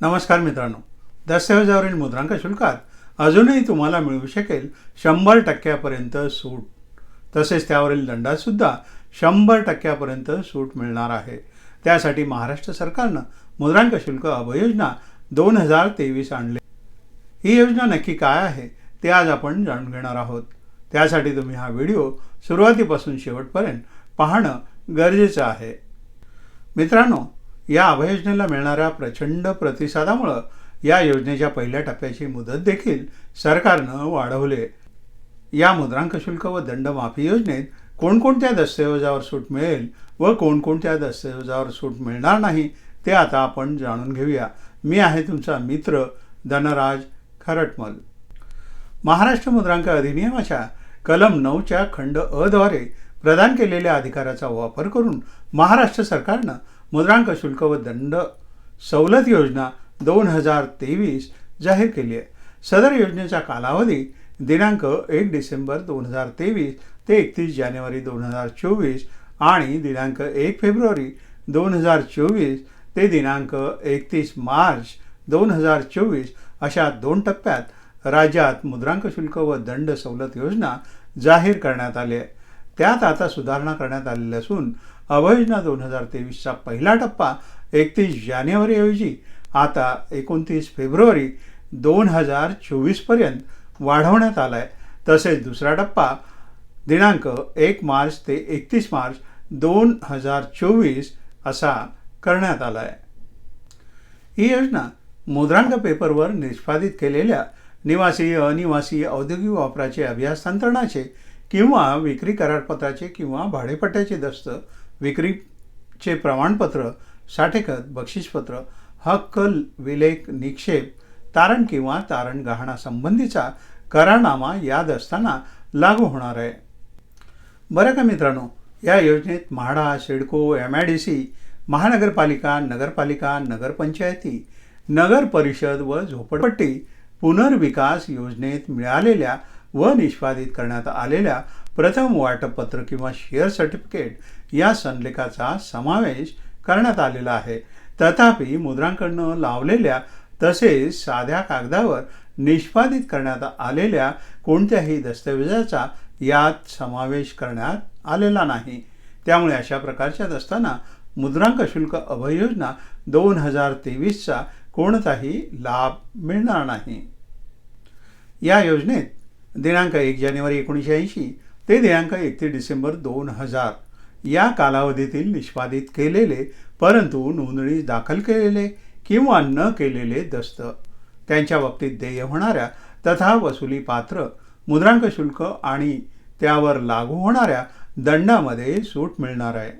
नमस्कार मित्रांनो. दस्तऐवजावरील मुद्रांक शुल्कात अजूनही तुम्हाला मिळू शकेल शंभर टक्क्यापर्यंत सूट. तसेच त्यावरील दंडातसुद्धा शंभर टक्क्यापर्यंत सूट मिळणार आहे. त्यासाठी महाराष्ट्र सरकारनं मुद्रांक शुल्क अभयोजना दोन हजार तेवीस आणले. ही योजना नक्की काय आहे ते आज आपण जाणून घेणार आहोत. त्यासाठी तुम्ही हा व्हिडिओ सुरुवातीपासून शेवटपर्यंत पाहणं गरजेचं आहे. मित्रांनो या अभययोजनेला मिळणाऱ्या प्रचंड प्रतिसादामुळं या योजनेच्या पहिल्या टप्प्याची मुदत देखील सरकारनं वाढवले. या मुद्रांक शुल्क व दंडमाफी योजनेत कोणकोणत्या दस्तऐवजावर सूट मिळेल व कोणकोणत्या दस्तऐवजावर सूट मिळणार नाही ते आता आपण जाणून घेऊया. मी आहे तुमचा मित्र धनराज खरटमल. महाराष्ट्र मुद्रांक अधिनियमाच्या कलम नऊच्या खंड अद्वारे प्रदान केलेल्या अधिकाराचा वापर करून महाराष्ट्र सरकारनं मुद्रांक शुल्क व दंड सवलत योजना दोन हजार तेवीस जाहीर केली आहे. सदर योजनेचा कालावधी दिनांक एक डिसेंबर दोन हजार तेवीस ते एकतीस जानेवारी दोन हजार चोवीस आणि दिनांक एक फेब्रुवारी दोन हजार चोवीस ते दिनांक एकतीस मार्च दोन हजार चोवीस अशा दोन टप्प्यात राज्यात मुद्रांक शुल्क व दंड सवलत योजना जाहीर करण्यात आली आहे. त्यात आता सुधारणा करण्यात आलेली असून अभयोजना दोन हजार तेवीसचा पहिला टप्पा एकतीस जानेवारीऐवजी आता एकोणतीस फेब्रुवारी दोन हजार चोवीसपर्यंत वाढवण्यात आला आहे तसेच दुसरा टप्पा दिनांक एक मार्च ते एकतीस मार्च दोन हजार चोवीस असा करण्यात आला आहे ही योजना मुद्रांक पेपरवर निष्पादित केलेल्या निवासी अनिवासी औद्योगिक वापराचे अभिहस्तांतरणाचे किंवा विक्री करारपत्राचे किंवा भाडेपट्ट्याचे दस्त विक्रीचे प्रमाणपत्र साठेखत बक्षीसपत्र हक्क विलेख निक्षेप तारण किंवा तारण गहाणासंबंधीचा करारनामा याद असताना लागू होणार आहे. बरं का मित्रांनो या योजनेत MHADA CIDCO M I D C महानगरपालिका नगरपालिका नगरपंचायती नगर परिषद व झोपडपट्टी पुनर्विकास योजनेत मिळालेल्या व निष्पादित करण्यात आलेल्या प्रथम वाटपत्र किंवा शेअर सर्टिफिकेट या संलेखाचा समावेश करण्यात आलेला आहे. तथापि मुद्रांकडनं लावलेल्या तसेच साध्या कागदावर निष्पादित करण्यात आलेल्या कोणत्याही दस्तऐवजाचा यात समावेश करण्यात आलेला नाही. त्यामुळे अशा प्रकारच्या असताना मुद्रांक शुल्क अभययोजना दोन हजार तेवीसचा कोणताही लाभ मिळणार नाही. या योजनेत दिनांक एक जानेवारी एकोणीसशे ऐंशी ते दिनांक एकतीस डिसेंबर दोन हजार या कालावधीतील निष्पादित केलेले परंतु नोंदणी दाखल केलेले किंवा न केलेले दस्त. त्यांच्या बाबतीत देय होणाऱ्या तथा वसुली पात्र मुद्रांक शुल्क आणि त्यावर लागू होणाऱ्या दंडामध्ये सूट मिळणार आहे.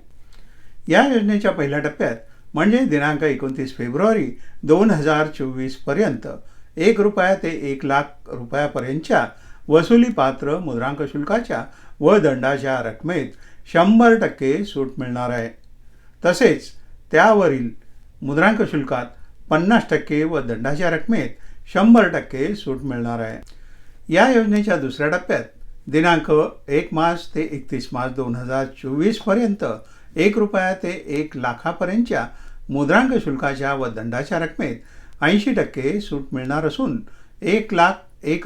या योजनेच्या पहिल्या टप्प्यात म्हणजे दिनांक एकोणतीस फेब्रुवारी दोन हजार चोवीसपर्यंत एक रुपया ते एक लाख रुपयापर्यंतच्या वसुलीपात्र मुद्रांक शुल्काच्या व दंडाच्या रकमेत शंभर टक्के सूट मिळणार आहे. तसेच त्यावरील मुद्रांक शुल्कात पन्नास टक्के व दंडाच्या रकमेत शंभर टक्के सूट मिळणार आहे. या योजनेच्या दुसऱ्या टप्प्यात दिनांक एक मार्च ते एकतीस मार्च दोन हजार चोवीसपर्यंत एक रुपया ते एक लाखापर्यंतच्या मुद्रांक शुल्काच्या व दंडाच्या रकमेत ऐंशी टक्के सूट मिळणार असून एक लाख एक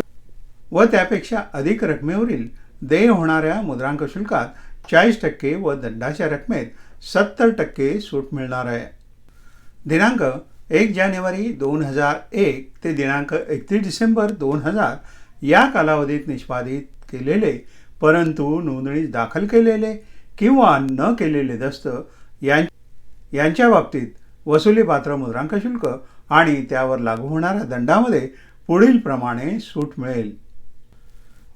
व त्यापेक्षा अधिक रकमेवरील देय होणाऱ्या मुद्रांक शुल्कात चाळीस टक्के व दंडाच्या रकमेत सत्तर टक्के सूट मिळणार आहे. दिनांक एक जानेवारी दोन हजार एक ते दिनांक एकतीस डिसेंबर दोन हजार या कालावधीत निष्पादित केलेले परंतु नोंदणी दाखल केलेले किंवा न केलेले दस्त यां यांच्या बाबतीत वसुलीपात्र मुद्रांक शुल्क आणि त्यावर लागू होणाऱ्या दंडामध्ये पुढील प्रमाणे सूट मिळेल.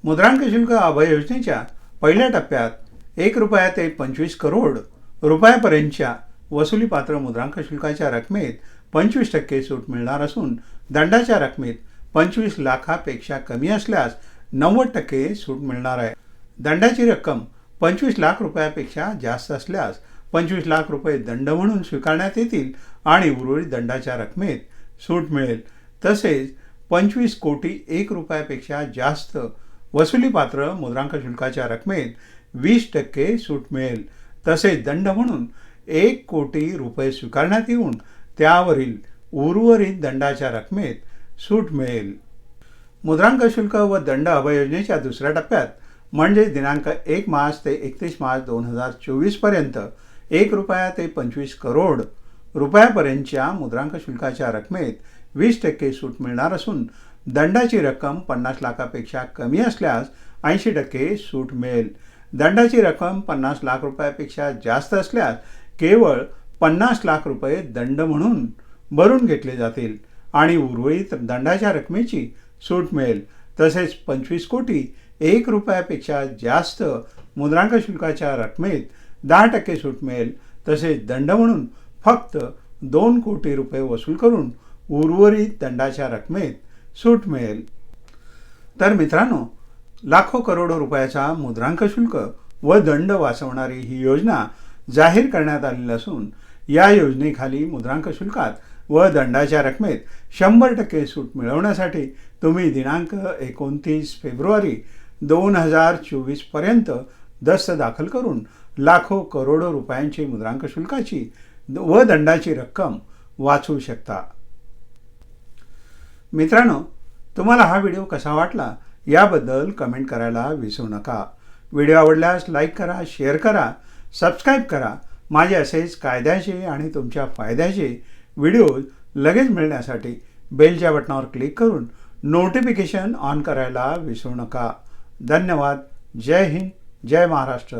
मुद्रांक शुल्क अभय योजनेच्या पहिल्या टप्प्यात एक रुपया ते पंचवीस करोड रुपयापर्यंतच्या वसुलीपात्र मुद्रांक शुल्काच्या रकमेत पंचवीस टक्के सूट मिळणार असून दंडाच्या रकमेत पंचवीस लाखापेक्षा कमी असल्यास नव्वद टक्के सूट मिळणार आहे. दंडाची रक्कम पंचवीस लाख रुपयापेक्षा जास्त असल्यास पंचवीस लाख रुपये दंड म्हणून स्वीकारण्यात येतील आणि उर्वरित दंडाच्या रकमेत सूट मिळेल. तसेच पंचवीस कोटी एक रुपयापेक्षा जास्त वसुलीपात्र मुद्रांक शुल्काच्या रकमेत वीस टक्के सूट मिळेल. तसेच दंड म्हणून एक कोटी रुपये स्वीकारण्यात येऊन त्यावरील उर्वरित दंडाच्या रकमेत सूट मिळेल. मुद्रांक शुल्क व दंड अभय योजनेच्या दुसऱ्या टप्प्यात म्हणजे दिनांक एक मार्च ते एकतीस मार्च दोन हजार चोवीसपर्यंत एक रुपया ते पंचवीस करोड रुपयापर्यंतच्या मुद्रांक शुल्काच्या रकमेत वीस टक्के सूट मिळणार असून दंडाची रक्कम पन्नास लाखापेक्षा कमी असल्यास ऐंशी टक्के सूट मिळेल. दंडाची रक्कम पन्नास लाख रुपयापेक्षा जास्त असल्यास केवळ पन्नास लाख रुपये दंड म्हणून भरून घेतले जातील आणि उर्वरित दंडाच्या रकमेची सूट मिळेल. तसेच पंचवीस कोटी एक रुपयापेक्षा जास्त मुद्रांक शुल्काच्या रकमेत दहा टक्के सूट मिळेल. तसेच दंड म्हणून फक्त दोन कोटी रुपये वसूल करून उर्वरित दंडाच्या रकमेत सूट मिळेल. तर मित्रांनो लाखो करोडो रुपयाचा मुद्रांक शुल्क व दंड वाचवणारी ही योजना जाहीर करण्यात आलेली असून या योजनेखाली मुद्रांक शुल्कात व दंडाच्या रकमेत शंभर टक्के सूट मिळवण्यासाठी तुम्ही दिनांक एकोणतीस फेब्रुवारी दोन हजार चोवीसपर्यंत दस्त दाखल करून लाखो करोडो रुपयांची मुद्रांक शुल्काची व दंडाची रक्कम वाचवू शकता. मित्रांनो तुम्हाला हा व्हिडिओ कसा वाटला याबद्दल कमेंट करायला विसरू नका. व्हिडिओ आवडल्यास लाईक करा शेअर करा सबस्क्राईब करा. माझे असेच कायद्याचे आणि तुमच्या फायद्याचे व्हिडिओ लगेच मिळण्यासाठी बेलच्या बटनावर क्लिक करून नोटिफिकेशन ऑन करायला विसरू नका. धन्यवाद. जय हिंद. जय महाराष्ट्र.